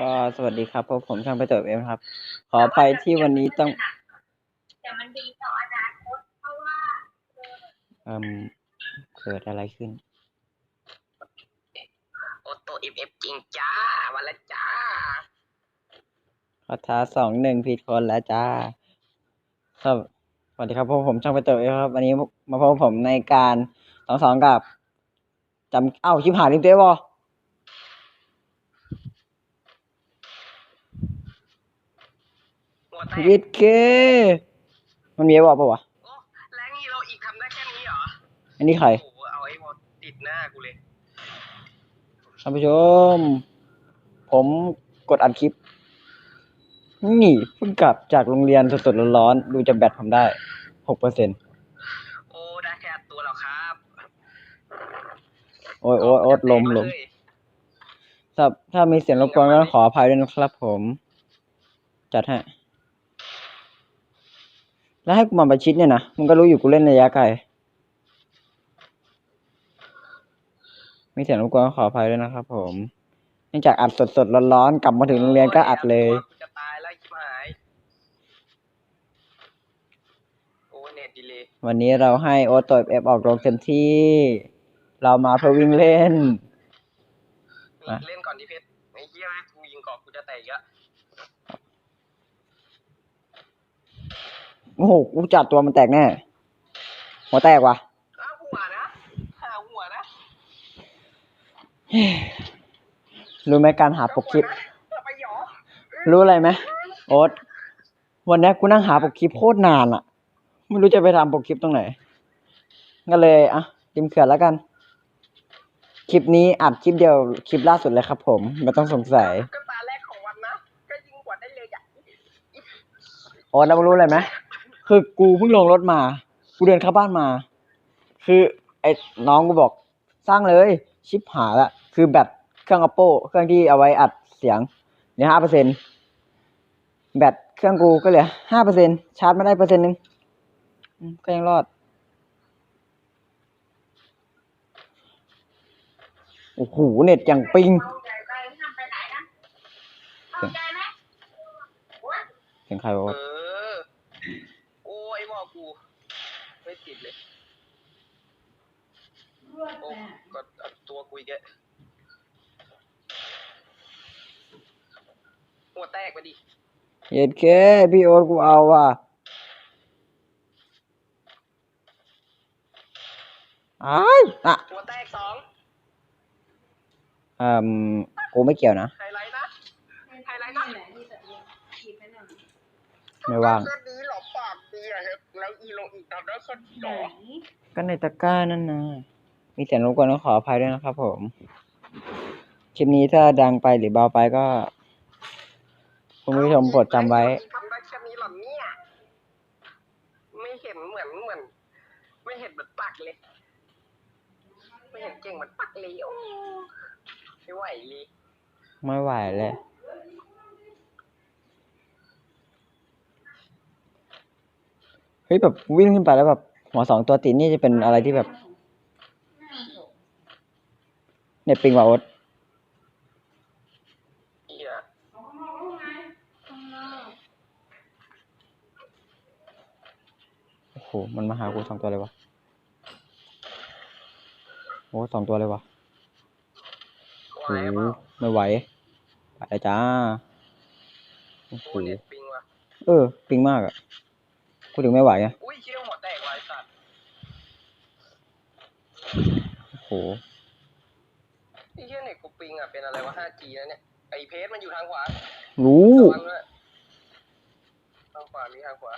ก็สวัสดีครับพบผมช่างไปเติบเอ็มครับ ขออภัยที่วันนี้ต้องแต่มันดีต่ออนาคตเพราะว่าเอ่มเกิดอะไรขึ้นโอโตเอฟเอฟจริงจ้าวันละจ้าขอท้าสองหนึ่งผิดคนแล้วจ้าครับสวัสดีครับพบผมช่างไปเติบเอ็มครับ วันนี้มาพบผมในการสองสองกับจำเอ้าชิบหายลิมเต้บอ หัวแตกวิดเค มันมีไอ้บอกปะวะ โอ้แรงนี้เราอีกทำได้แค่นี้เหรออันนี้ใคร โอ้โหเอาไอ้บอลติดหน้ากูเลย ท่านผู้ชม ผมกดอัดคลิป นี่เพิ่งกลับจากโรงเรียนสดๆร้อนๆดูจะแบตผมได้หกเปอร์เซ็นโอ้ได้แค่ตัวแล้วครับโอ้ยโอ้ยโอ้ยลมลมเยถ้าถ้ามีเสียงรบกวนก็ขออภัยด้วยนะครับผม จัดให้ แล้วให้กูมาประชิดเนี่ยนะมึงก็รู้อยู่กูเล่นระยะไกลมีเสียงรบกวนก็ขออภัยด้วยนะครับผมเนื่องจากอัดสดๆร้อนๆกลับมาถึงโรงเรียนก็อัดเลยจะตายแล้วชิบหายโอ้เน็ตดีเลยวันนี้เราให้โอตตัวเอฟออกโรงเต็มที่ เรามาเพื่อวิ่งเล่นอะเล่นก่อนดิเพชรไอ้เหี้ยกูยิงกรอบกูจะแตกอีกอะ โอ้โหกูจัดตัวมันแตกแน่ หัวแตกว่ะอ้าวหัวนะหาหัวนะรู้ไหมการหาปกคลิป จะไปหยอรู้อะไรไหมโอ๊ตวันนี้กูนั่งหาปกคลิปโคตรนานอะไม่รู้จะไปทำปกคลิปตรงไหนก็เลยอะริมเขื่อนแล้วกัน คลิปนี้อัดคลิปเดียวคลิปล่าสุดเลยครับผมไม่ต้องสงสัย ก็ตาแรกของวันนะ ก็ยิงกว่าได้เลยอะโอ๊ตแล้วมึงรู้อะไรไหม คือกูเพิ่งลงรถมา กูเดินเข้าบ้านมา คือไอ้น้องกูบอกสร้างเลยชิปหายละคือแบตเครื่อง oppo เครื่องที่เอาไว้อัดเสียงเนี่ยห้าเปอร์เซ็นแบตเครื่องกูก็เหลือห้าเปอร์เซ็นชาร์จไม่ได้เปอร์เซ็นต์นึงอืมก็ยังรอด โอ้โห เน็ตอย่างปิงเข้าใจไปทำไปไหนนะเข้าใจไหมโอ๊ยเสียงใครวะ เออ โอ้ยบอกกู ไม่ติดเลย โอ้ก็เอาตัวกูอีกแกหัวแตกไปดิเย็ดเคพี่โอ๊ตกูเอาว่ะอ้ายอะหัวแตกสองอืมกูไม่เกี่ยวนะ ไฮไลท์นะ ไฮไลท์นะไม่ว่างก็ดีหรอปากดีอะครับแล้วอีลงอีกทำได้แค่นี้หรอก็ในตะกร้านั่นนะ มีเสียงรบกวนก็ขออภัยด้วยนะครับ ผม คลิปนี้ถ้าดังไปหรือเบาไปก็ คุณผู้ชมโปรดจำไว้ ทำได้แค่นี้หรอเนี่ยไม่เห็นเหมือนเหมือน ไม่เห็นเหมือนปักเลย ไม่เห็นเก่งเหมือนปักเลยโอ้ไม่ไหวเลยไม่ไหวเลยเฮ้ยแบบวิ่งขึ้นไปแล้วแบบหัวสองตัวติดนี่จะเป็นอะไรที่แบบ เน็ตปิงว่ะโอ๊ตเหี้ยโอ้โห มันมาหากูสองตัวเลยวะโอ้สองตัวเลยวะไหวโอ้โหเปล่าไม่ไหวไปแล้วจ้าโอ้โหโอ้เน็ตปิงว่ะเออ ปิงมากอะกูถึงไม่ไหวอะอุ้ยเชี่ยวหัวแตกวายสัตว์โอ้โห ไอ้เชี่ยเน็ตกูปิงอะเป็นอะไรวะ 5G นะเนี่ย ไอเพจมันอยู่ทางขวารู้ ระวังด้วยทางขวา มีทางขวา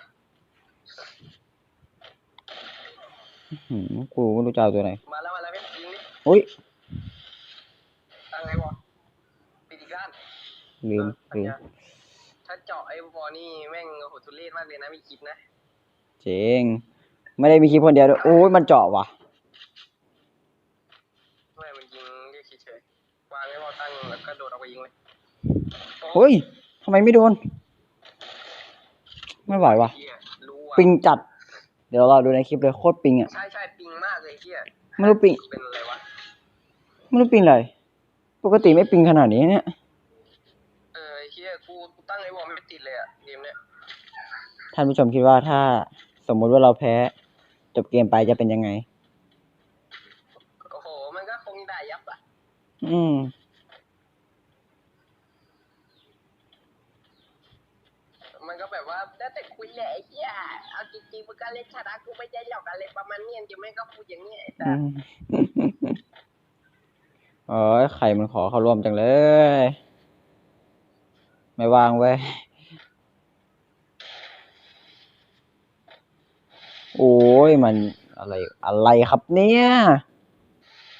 หืมกูไม่รู้จะเอาตัวไหน มาแล้วมาแล้วเพชรยิงดิอุ้ยตั้งไงวะปิดอีกด้านลืมเออลืมปัญญาถ้าเจาะไอ้บอลนี่แม่งโอ้โหทุเรศมากเลยนะมีคลิปนะ เจ๋งไม่ได้มีคลิปคนเดียวด้วยโอ้ยมันเจาะว่ะ ไม่มันยิงเรียกเฉยๆวางไว้พอ ตั้งแล้วก็โดดออกไปยิงเลยโอ้เฮ้ยทำไมไม่โดน ไม่ไหวว่ะเหี้ยรู้อะปิงจัด เดี๋ยวเราดูในคลิปเลยโคตรปิงอะ ใช่ใช่ปิงมากเลยเฮียไม่รู้ปิง เป็นอะไรวะ ไม่รู้ปิงอะไร ปกติไม่ปิงขนาดนี้เนี่ย เอตั้งไอ้วอลไม่ติดเลยอะเกมเนี้ยท่านผู้ชมคิดว่าถ้าสมมุติว่าเราแพ้ จบเกมไปจะเป็นยังไง โอ้โห มันก็คงได้ยับอะอืม มันก็แบบว่าแล้วแต่คุยแหละไอ้เหี้ยเอา จริงๆมันก็เล่นชนะกูไม่ได้หรอกอะไรประมาณเนี้ยจะไม่ก็พูดอย่างเนี้ยไอ้สัอืสมโอ้ยไข่มันขอเข้าร่วมจังเลย ไม่ว่างเว้ย โอ้ยมันอะไรอะไรครับเนี่ย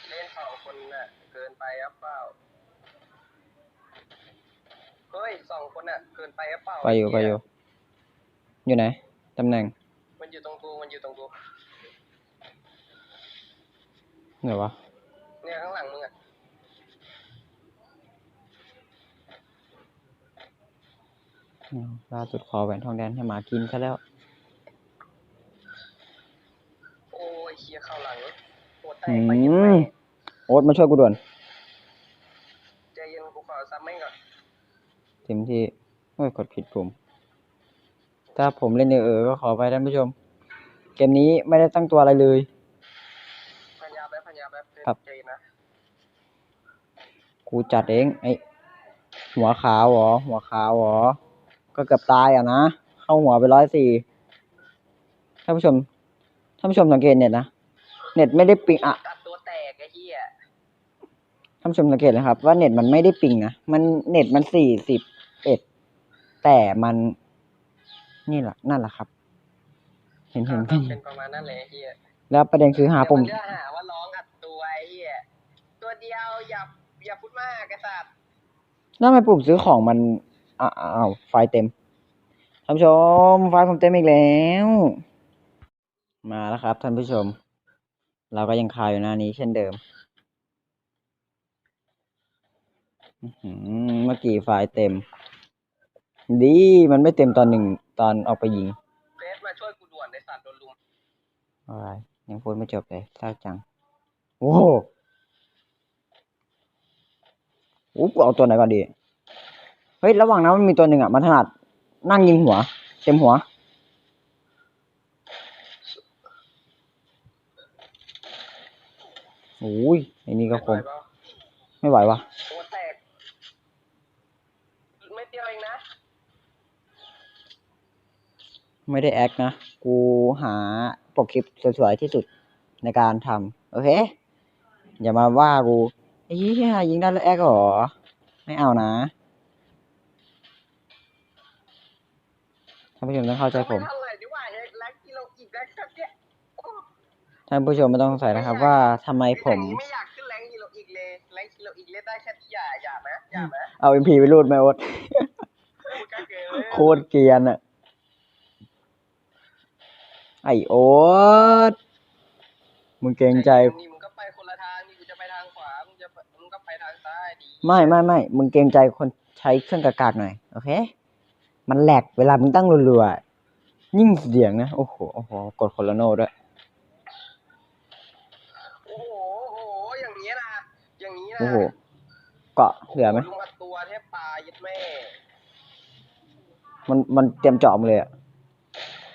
เล่นสองคนน่ะเกินไปหรือเปล่าเฮ้ยสองคนน่ะเกินไปหรือเปล่าไปอยู่ไปอยู่ อยู่ไหน ตำแหน่ง มันอยู่ตรงกูมันอยู่ตรงกูไหนวะ เนี่ยข้างหลังมึงอะอืมล่าสุดขอแหวนทองแดงให้หมากินซะแล้ว โอ้ยเชียเข้าหลังโหแตอืกไปยังไงมโอ๊ตมาช่วยกูด่วนใจเย็นกูขอซับไม่ก่อนเต็มที่โอ้ยกดผิดปุ่มถ้าผมเล่นเออๆก็ขอไปท่านผู้ชมเกมนี้ไม่ได้ตั้งตัวอะไรเลยพันยาแป๊บพันยาแป๊บครับใจเย็นนะกูจัดเองไอหัวขาวเหรอ หัวขาวเหรอ ก็เกือบตายอะนะ เข้าหัวไปร้อยสี่ท่านผู้ชมท่านผู้ชมสังเกตเน็ตนะ เน็ตไม่ได้ปิงอะ ตัดตัวแตกไอ้เหี้ยท่านผู้ชมสังเกตนะครับ ว่าเน็ตมันไม่ได้ปิงนะมันเน็ตมันสี่สิบเอ็ดแต่มัน นี่แหละนั่นแหละครับ เห็นเห็นครักับนเป็นประมาณนั้นเลยไอ้เหี้ยแล้วประเด็นคือหาปุ่มเดี๋ยวมันจะหาว่าร้องอัดตัวไอ้เหี้ยตัวเดียวอย่าอย่าพูดมากไอ้สัตว์แล้วทำไมปุ่มซื้อของมันอ้าวอ้าวไฟเต็มท่านผู้ชม ไฟผมเต็มอีกแล้ว มาแล้วครับท่านผู้ชม เราก็ยังคาอยู่หน้านี้เช่นเดิมอื้อหือเมื่อกี้ไฟเต็ม ดีมันไม่เต็มตอนหนึ่งตอนออกไปยิง เฟสมาช่วยกูด่วนไอ้สัตว์โดนลุม อะไรยังพูดไม่จบเลยเศร้าจัง โอ้โหอุ๊บเอาตัวไหนก่อนดี เฮ้ย ระหว่างนั้นมันมีตัวหนึ่งอะ มันถนัด นั่งยิงหัว เต็มหัว โอ้ยไอ้นี่ก็คงไหวเปล่าไม่ไหววะตัวแตกไม่เดียวเองนะ ไม่ได้แอคนะ กูหาป กคลิปสวยๆที่สุดในการทำโอเค อย่ามาว่ากูไอ้เหี้ยยิงได้แล้วแอคเหรอ ไม่เอานะท่านผู้ชมต้องเข้าใจผมไเท่าไหร่ดีกว่าแล็กกิโลอีกแล็กแค่เนี้ยโอ้ท่านผู้ชมไม่ต้องสงสัยนะครับว่าทำไมผมอย่างนี้ไม่อยากขึ้นแรงกิโลอีกเลยแรงกิโลอีกเล่นได้แค่ที่อย่าอย่านะอย่านะเอาเอ็มพีไปรูดไหมโอ๊ตพูดกันเกินโคตรเกรียนอะ ไอโอ๊ตมึงเกรงใจ นี่มึงก็ไปคนละทางนี่กูจะไปทางขวา มึงจะไปมึงก็ไปทางซ้ายดีไม่ไม่ไม่มึงเกรงใจคนใช้เครื่องกากากหน่อย โอเค มันแหลกเวลามึงตั้งรัวๆ ยิ่งเสียงนะ โอ้โห โอ้โห กดคนละโน้ตด้วย โอ้โห โอ้โห อย่างนี้นะ อย่างนี้นะโอ้โห เกาะเหลือไหม ลุงอัดตัวแทบตายยัดแม่ มัน มันเตรียมเจาะมึงเลยอะ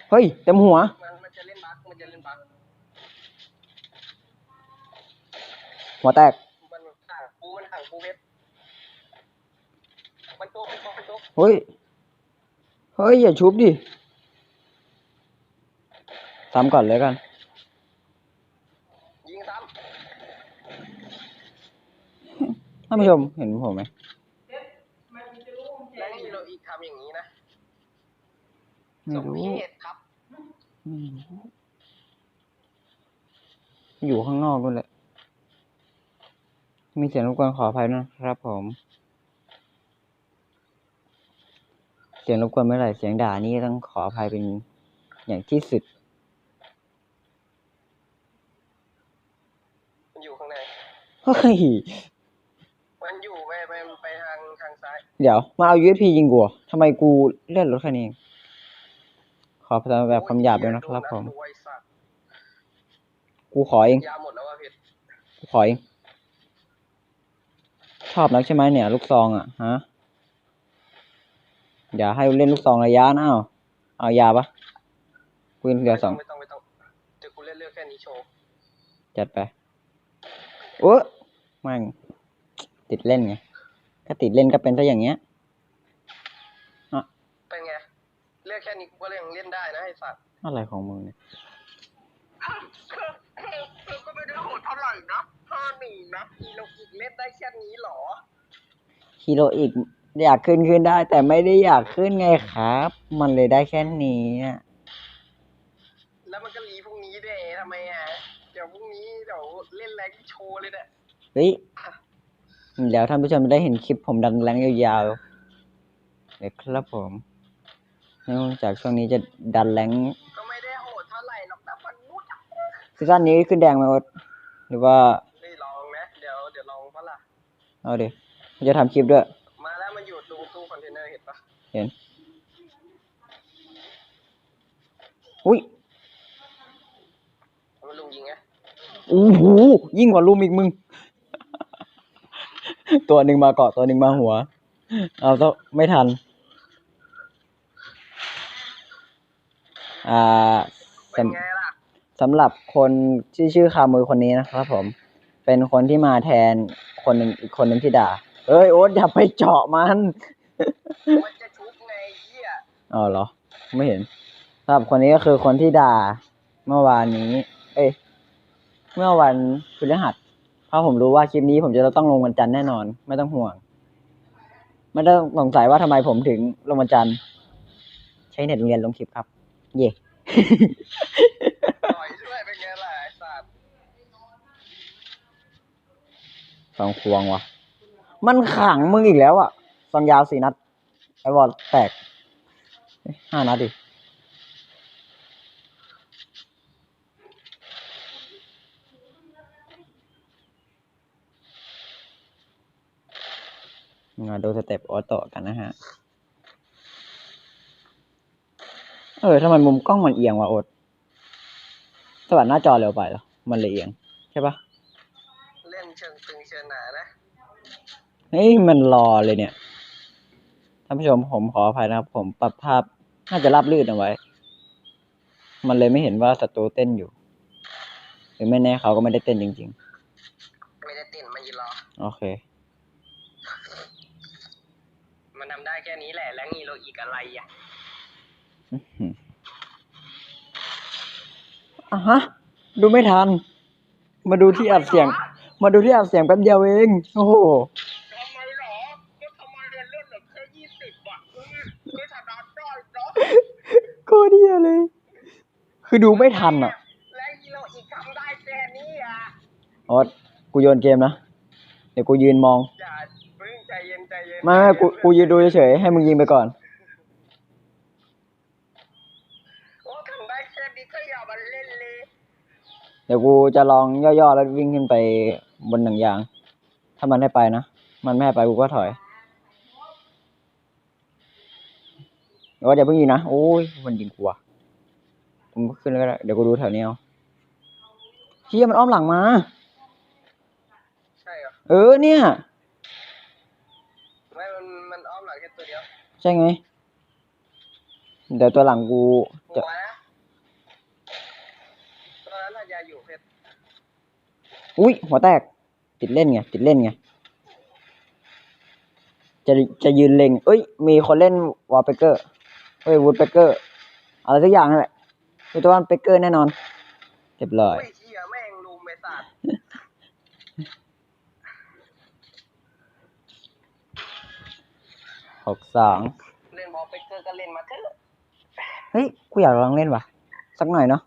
เฮ้ย เต็มหัว มันมันจะเล่นบั๊ กมันจะเล่นบั๊กหัวแตกมันห่างกูมันห่างกูเว็บมันโตมันโตมันโตเฮ้ย เฮ้ย อย่าชุบดิทำก่อนเลยกัน ยิงซ้ท่านผู้ชมเห็นผมไหมำแล้วนี่เราอีกทำอย่างนี้นะไม่สมรู้ เหตุครับ ไม่รู้ อยู่ข้างนอกนู่นแหละ มีเสียงรบกวนขออภัยนะครับผม เสียงรบกวนเมื่อไหร่เสียงด่านี่ต้องขออภัยเป็นอย่างที่สุด มันอยู่ข้างใน เฮ้ย มันอยู่ไปไปไปทางทางซ้าย เดี๋ยว มาเอา USP ยิงกูเหรอทำไมกูเลื่อนรถแค่นี้เองขอพลังแบบคำหยาบด้วยนะครับผม โอ้ยสัตว์ กูขอเอง ยาหมดแล้วว่ะเพชรกูขอเอง ชอบนักใช่ไหมเนี่ย ลูกซองอะ ฮะ อย่าให้เล่นลูกซองระยะนะเอาเอายาปะปืนเหลือสองไม่ต้องไม่ต้องเดี๋ยวกูเล่นเลือกแค่นี้โชว์จัดไปโอ้แม่งติดเล่นไงถ้าติดเล่นก็เป็นซะอย่างเงี้ย เป็นไงเลือกแค่นี้กูก็ยังเล่นได้นะไอ้สัตว์อะไรของมึงเนี่ย คือคือคือก็ไม่ได้โหดเท่าไหร่นะห้าหนึ่งนะอีโลกิกเล่นได้แค่นี้เหรอฮีโร่อีกอยากขึ้นขึ้นได้ แต่ไม่ได้อยากขึ้นไงครับ มันเลยได้แค่นี้อะแล้วมันก็รีพรุ่งนี้ด้วยทำไมอะเดี๋ยวพรุ่งนี้เดี๋ยวเล่นแรงโชว์เลยเนี่ยเฮ้ยเดี๋ยวท่านผู้ชมจะได้เห็นคลิปผมดันแรงยาวๆเลยครับผมเนื่องจากช่วงนี้จะดันแรง ซีซั่นนี้ขึ้นแดงไหมโอ๊ตหรือว่าเฮ้ยลองนะเดี๋ยวเดี๋ยวลองเพราะล่ะเอาดิมันจะทำคลิปด้วย มาแล้วมันอยู่ตรงตู้คอนเทนเนอร์เห็นปะเห็น อุ้ยมันลุงยิงไงโอ้โหยิ่งกว่าลุมอีกมึง ตัวหนึ่งมาเกาะตัวหนึ่งมาหัว เอาต้องไม่ทัน อ่าเป็นสำไงล่ะ สำหรับคนที่ชื่อคามือคนนี้นะครับผม เป็นคนที่มาแทนคนหนึ่งอีกคนหนึ่งที่ด่า เอ้ยโอ๊ตอย่าไปเจาะมัน มันจะชุบไงไอ้เหี้ยอ๋อเหรอ ไม่เห็นสำหรับคนนี้ก็คือคนที่ด่าเมื่อวานนี้ เอ้ย เมื่อวันพฤหัสเพราะผมรู้ว่าคลิปนี้ผมจะต้องลงวันจันทร์แน่นอน ไม่ต้องห่วง ไม่ต้องสงสัยว่าทำไมผมถึงลงวันจันทร์ ใช้เน็ตโรงเรียนลงคลิปครับ เย่ ต่อยด้วยเป็นไงล่ะไอ้สัตว์ สองควงวะมันขังมึงอีกแล้วอะซองยาวสี่นัด ไอวอลแตกเอ้ยห้านัดดิมาดูสเต็ปออโต้กันนะฮะ เออทำไมมุมกล้องมันเอียงวะโอ๊ตสวัสดหน้าจอเร็วไปเหรอ มันเลยเอียง ใช่ปะเล่นเชิงตึงเชิงหนานะ เฮ้ยมันรอเลยเนี่ยท่านผู้ชมผมขออภัยนะครับ ผมปรับภาพน่าจะรับลื่นเอาไว้ มันเลยไม่เห็นว่าศัตรูเต้นอยู่ หรือไม่แน่เขาก็ไม่ได้เต้นจริง ไม่ได้ติ่นมันยืนรอ ๆ โอเค มันทำได้แค่นี้แหละ แล้วงีโรอีกอะไรอะ อื้อหืออะฮะ ดูไม่ทัน มาดูที่อัดเสียง มาดูที่อัดเสียงแป๊บเดียวเอง โอ้โห ทำไมเหรอ ก็ทำไมเรียนเล่นเหลือแค่ยี่สิบอะก็ชนะได้เนาะ โค ตรเดียเลย คือดูไม่ทันอะและฮีโร่อีกทำได้แค่นี้อะออสกูโยนเกมนะ เดี๋ยวกูยืนมองอย่าเพิ่งใจเย็นใจเย็นไม่ไม่กูกูยืนดูเฉยๆให้มึงยิงไปก่อน โอ้ทำได้แค่นี้ก็อย่ามาเล่นเลยเดี๋ยวกูจะลองย่อๆแล้ววิ่งขึ้นไปบนหนังยาง ถ้ามันให้ไปนะ มันไม่ให้ไปกูก็ถอย เดี๋ยวอย่าเพิ่งยิงนะ โอ้ย มันยิงกูอะผมขึ้นแล้วก็ได้เดี๋ยวกูดูแถวนี้เอาเฮียมันอ้อมหลังมา ใช่เหรอ เออเนี่ย ไม่ มัน มันอ้อมหลังแค่ตัวเดียวใช่ไง เดี๋ยวตัวหลังกูหัจะวนะตอนนั้นน่ะยาอยู่เพชรอุ้ยหัวแตก ติดเล่นไง ติดเล่นไง จะจะยืนเล็ง เอ้ย มีคนเล่นวอลเปเกอร์ เอ้ยวูดเปเกอร์อะไรสักอย่างนั่นแหละมีตัววันเปเกอร์แน่นอนเรียบร้อยโอ้ยเหี้ยแม่งลุมไอ้สัตว์หกสองเล่นบอลเปเกอร์ก็เล่นมาเถอะเฮ้ยกูอยากลองเล่นว่ะ สักหน่อยเนาะ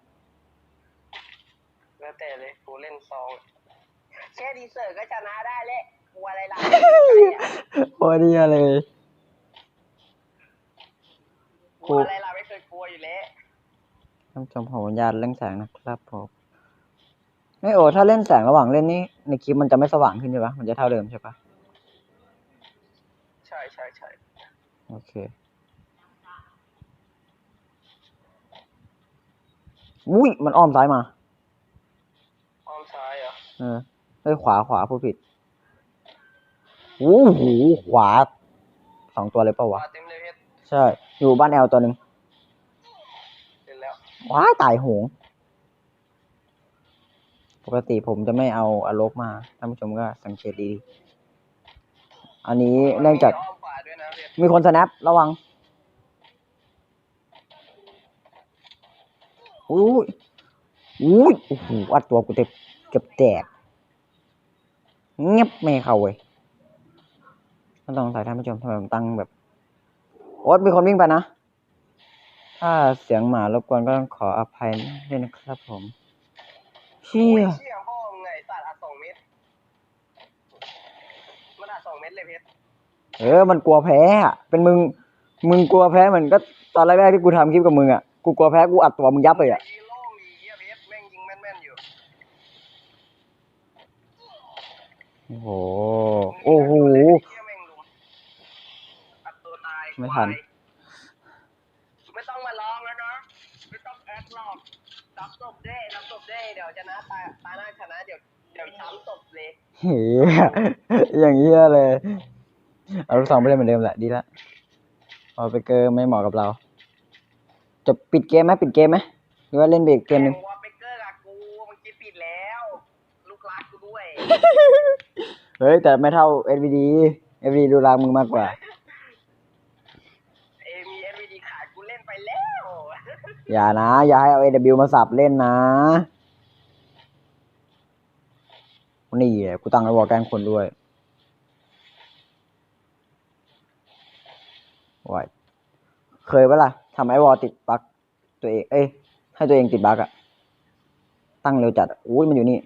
แล้วแต่เลยกูเล่นซองแค่ดีเซอร์ก็ชนะได้เลยกลัวอะไรล่ะโคตรดีเลย กลัวอะไรล่ะไม่เคยกลัวอยู่แล้วท่านผู้ชมผมอนุญาตเล่นแสงนะครับผมไม่โอ้ถ้าเล่นแสงระหว่างเล่นนี่ในคลิปมันจะไม่สว่างขึ้นใช่ปะมันจะเท่าเดิมใช่ปะใช่ใช่ใช่โอเคอุ้ยมันอ้อมซ้ายมา อ้อมซ้ายเหรอเออเฮ้ยขวาขวาผู้ผิดโอ้โหขวาสองตัวเลยเปล่าวะมาเต็มเลยเพชรใช่ อยู่บ้านแอลตัวหนึ่งเสร็จแล้วว้ายตายโหง ปกติผมจะไม่เอาอารกมา ท่านผู้ชมก็สังเกตดีๆอันนี้เนื่องจากมีอ้อมขวาด้วยนะเพชรมีคนสแนประวังอุ้ยอุ้ยโอ้โหอัดตัวกูเต็มเกือบแตกเงียบไม่เข้าเว้ยต้องสงสัยท่านผู้ชมทำไมผมตั้งแบบ โอ๊ตมีคนวิ่งไปนะ ถ้าเสียงหมารบกวนก็ต้องขออภัยด้วยนะครับผมเชี่ยโอ้เชี่ยพ่อมึงไงตัดอัดสองเม็ดมันอัดสองเม็ดเลยเพชรเออ มันกลัวแพ้อะเป็นมึง มึงกลัวแพ้เหมือนก็ตอนแรกๆที่กูทำคลิปกับมึงอะ กูกลัวแพ้กูอัดตัวมึงยับเลยอะ ยิงโล่งดีเหี้ยเพชรแม่งยิงแม่นๆอยู่โอ้โห โอ้โห เหี้ยแม่งลุมอัดตัวตาย ไม่ทัน ไม่ต้องมาร้องแล้วเนาะไม่ต้องแอดหรอกรับศพเด้รับศพเด้เดี๋ยวชนะตาตาหน้าชนะเดี๋ยวเดี๋ยวช้ำศพเลยเฮียอย่างเงี้ยเลย เอาลูกสองไปเล่นเหมือนเดิมแหละดีละพอไปเกอร์ไม่เหมาะกับเราจะปิดเกมไหมปิดเกมไหมหรือว่าเล่นเบรกเกมหนึ่งวอลเปเกอร์กับกูมันคิดปิดแล้ว ลูกรักกูด้วย เฮ้ยแต่ไม่เท่า SVD SVD ดูรางมึงมากกว่า เอมีเอ็มวีดีขายกูเล่นไปแล้ว อย่านะ อย่าให้เอา AW มาสับเล่นนะ นี่แหละกูตั้งไอ้วอลแกล้งคนด้วยวายเคยปะล่ะทำไอ้วอลติดบั๊กตัวเอง เอ้ย ให้ตัวเองติดบั๊กอะตั้งเร็วจัดอะอุ้ยมันอยู่นี่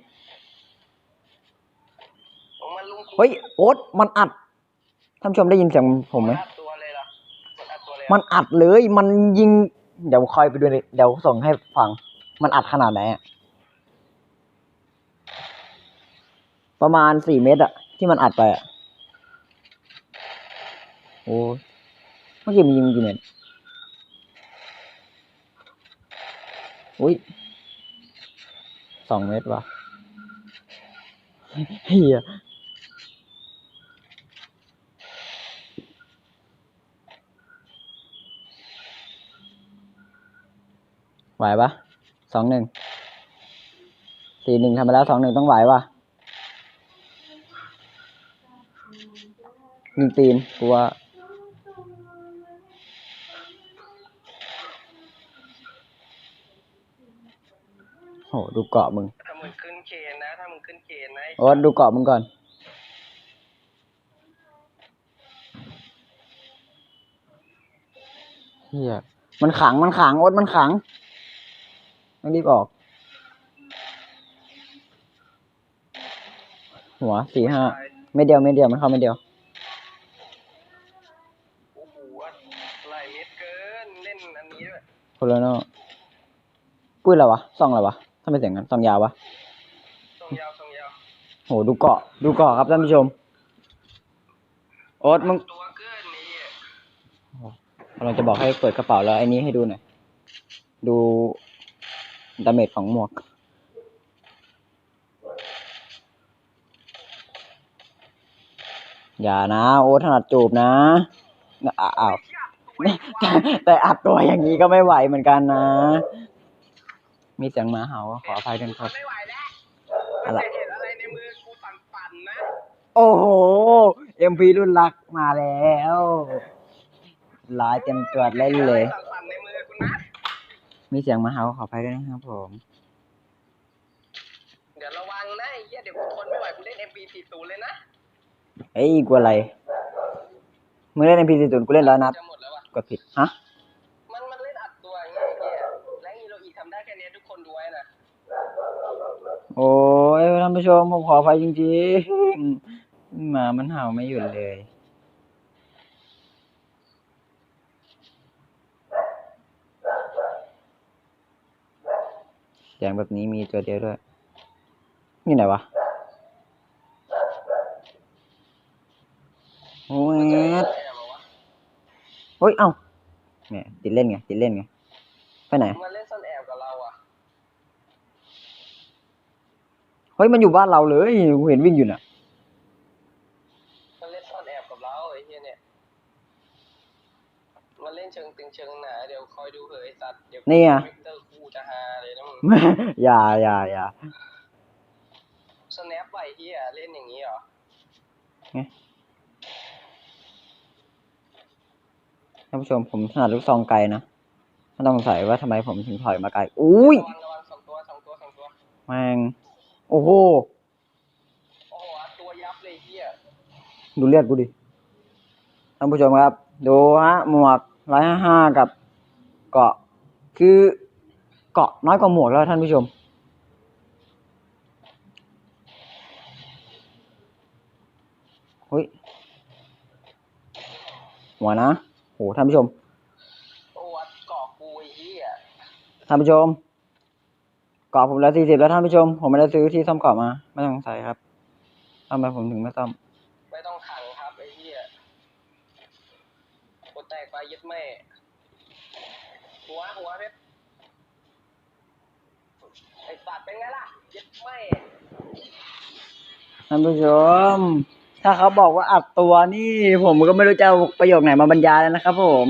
ผมมันลุงเฮ้ย โอ๊ตมันอัด ท่านผู้ชมได้ยินเสียงผมไหมอัดตัวเลยเหรอมันอัดตัวเลยเหรอมันอัดเลย มันยิง เดี๋ยวคอยไปดูเลยเดี๋ยวส่งให้ฟัง มันอัดขนาดไหนอะประมาณสี่เมตรอะที่มันอัดไปอะโอ้ยเมื่อกี้มันยิงกี่เมตรอุ้ยสองเมตรวะเฮีย ไหวปะสองหนึ่งสี่หนึ่งทำไปแล้วสองหนึ่งต้องไหวปะยิงตีนกูว่าโหดูเกาะมึง ถ้ามึงขึ้นเคนนะ ถ้ามึงขึ้นเคนนะโอ๊ตดูเกาะมึงก่อน เฮียมันขัง มันขัง โอ๊ตมันขัง ต้องรีบออก หัวสี่ห้าไม่เดียวไม่เดียวมันเข้าไม่เดียวโอ้โหหลายเม็ดเกินเล่นอันนี้ด้วยโคโลโนปุ้ยอะไรวะซองอะไรวะทำไมเสียงกันซองยาววะทรงยาวทรงยาวโหดูเกาะดูเกาะครับท่านผู้ชมโอ๊ตมึงตัวเกินนี่เราจะบอกให้เปิดกระเป๋าแล้วไอ้นี้ให้ดูหน่อยดู ดาเมจของหมวก อย่านะ โอ๊ตถนัดจูบนะอะอ้าวแต่แต่อัดตัวอย่างนี้ก็ไม่ไหวเหมือนกันนะ มีเสียงหมาเห่าขออภัยด้วยครับไม่ไหวแล้วอะไรม่เห็นอะไรในมือกูปั่นๆนะ โอ้โห MP รุ่นรักมาแล้วลายเต็มตัวเล่นเลย มีเสียงหมาเห่าขออภัยด้วยนะครับผม เดี๋ยวระวังนะไอ้เหี้ยเดี๋ยวกูทนไม่ไหวกูเล่น MP40 เลยนะเอ้ยกลัวอะไรมึงเล่น MP 4 0กูเล่นร้อยนัดจะหมดแล้วอะ กดผิดฮะมันมันเล่นอัดตัวอย่างเงี้ยไอ้เหี้ยและฮีโรอีทำได้แค่เนี้ยทุกคนดูไว้นะ โอ้ยท่านผู้ชมผมขออภัยจริงๆหมามันเห่าไม่หยุดเลย เสียงแบบนี้มีตัวเดียวด้วยนี่ไหนวะโอ้ยแอบมาวะเฮ้ยเอ้าเนี่ยติดเล่นไงติดเล่นไงไปไหนมันเล่นซ่อนแอบกับเราอะเฮ้ยมันอยู่บ้านเราเลยกูเห็นวิ่งอยู่น่ะมันเล่นซ่อนแอบกับเราไอ้เหี้ยเนี่ย มันเล่นเชิงตึงเชิงหนาเดี๋ยวคอยดูเหยสัตว์เดี๋ยวนี่อะวิกเตอร์กูจะฮาเลยนะมึง อย่าอย่าอย่า สแนปไหวเฮียเล่นอย่างนี้เหรอท่านผู้ชมผมถนัดลูกซองไกลนะไม่ต้องสงสัยว่าทำไมผมถึงถอยมาไกลอุ้ยระวังระวังสองตัวสองตัวสองตัว แม่งโอ้โห โอ้โหอัดตัวยับเลยเฮียดูเลือดกูดิ ท่านผู้ชมครับ ดูฮะ หมวก ร้อยห้าห้ากับเกาะ คือเกาะน้อยกว่าหมวกแล้วท่านผู้ชม เฮ้ย หัวนะ โห ท่านผู้ชมท่านผู้ชมเกาะผมแล้วสี่สิบแล้วท่านผู้ชม ผมไม่ได้ซื้อที่ซ่อมเกาะมา ไม่ต้องสงสัยครับทำไมผมถึงไม่ซ่อม ไม่ต้องขังครับไอ้เฮียกู แตกไปยึดแม่หัวหัวเพชรไอ้สัตว์เป็นไงล่ะยึดแม่ท่านผู้ชม ถ้าเขาบอกว่าอัดตัวนี่ ผมก็ไม่รู้จะเอาประโยคไหนมาบรรยายแล้วนะครับ ผม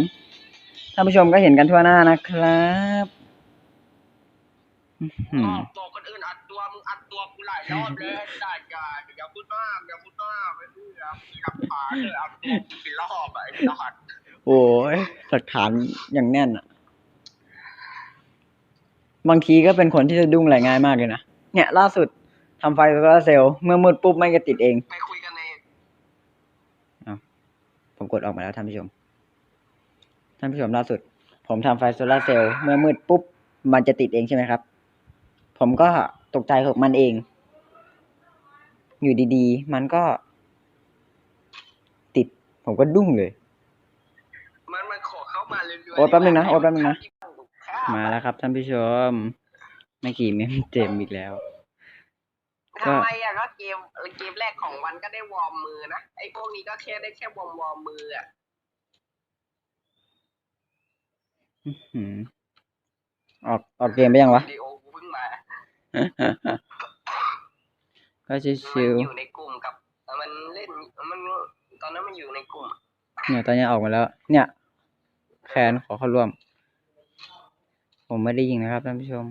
ท่านผู้ชมก็เห็นกันทั่วหน้านะครับอื้อหืออ้าวตัวคนอื่นอัดตัวมึงอัดตัวกูหลายรอบเลยได้อย่าอย่าพูดมากอย่าพูดมากไม่เชื่อมีหลักฐานเลยอัดตัวกูกี่รอบอะไอ้สัตว์ โอ้ยหลักฐานอย่างแน่นอะบางทีก็เป็นคนที่จะดุ้งอะไรง่ายมากเลยนะ เนี่ย ล่าสุดทำไฟโซลาร์เซลล์เมื่อมืดปุ๊บไม่ก็ติดเองไปคุยกันในผมกดออกมาแล้วท่านผู้ชม ท่านผู้ชมล่าสุด ผมทำไฟโซลาร์เซลล์เมื่อมืดปุ๊บ มันจะติดเองใช่ไหมครับ ผมก็ตกใจของมันเอง อยู่ดีๆ มันก็ ติด ผมก็ดุ้งเลย มันมันขอเข้ามาเรื่อยๆ โอ๊ตแป๊บนึงนะโอ๊ตแป๊บนึงนะมามาแล้วครับท่านผู้ชม ไม่กี่เมมเต็มอีกแล้ว ก็ ทำไมอะก็เกมเกมแรกของวันก็ได้วอร์มมือนะไอ้พวกนี้ก็แค่ได้แค่วอร์มวอร์มมืออะอื้อหือออกออกเกมไปยังวะ วิดีโอกูเพิ่งมาก็ชิมันวอยู่ในกลุ่มกับมันเล่นมันตอนนั้นมันอยู่ในกลุ่มอะๆเนี่ยตอนนี้ออกมาแล้ว เนี่ย แคนขอเข้าร่วม ผมไม่ได้ยิงนะครับท่านผู้ชม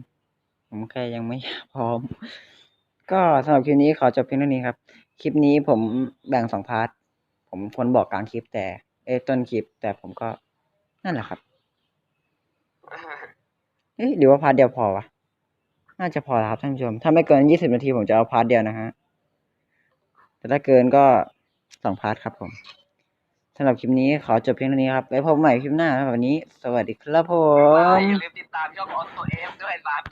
ผมแค่ยังไม่พร้อม ก็สำหรับคลิปนี้ขอจบเพียงเท่านี้ครับ คลิปนี้ผมแบ่งสองพาร์ท ผมคนบอกกลางคลิปแต่ เอยต้นคลิป แต่ผมก็นั่นแหละครับ เอ๊ะหรือว่าพาร์ทเดียวพอวะ น่าจะพอแล้วครับท่านผู้ชม ถ้าไม่เกินยี่สิบนาทีผมจะเอาพาร์ทเดียวนะฮะ แต่ถ้าเกินก็สองพาร์ทครับผมำหรับคลิปนี้ขอจบเพียงเท่านี้ครับไว้พบใหม่คลิปหน้าครับวันนี้ สวัสดีครับผม อย่าลืมติดตามช่องออสโตเอฟด้วยบัต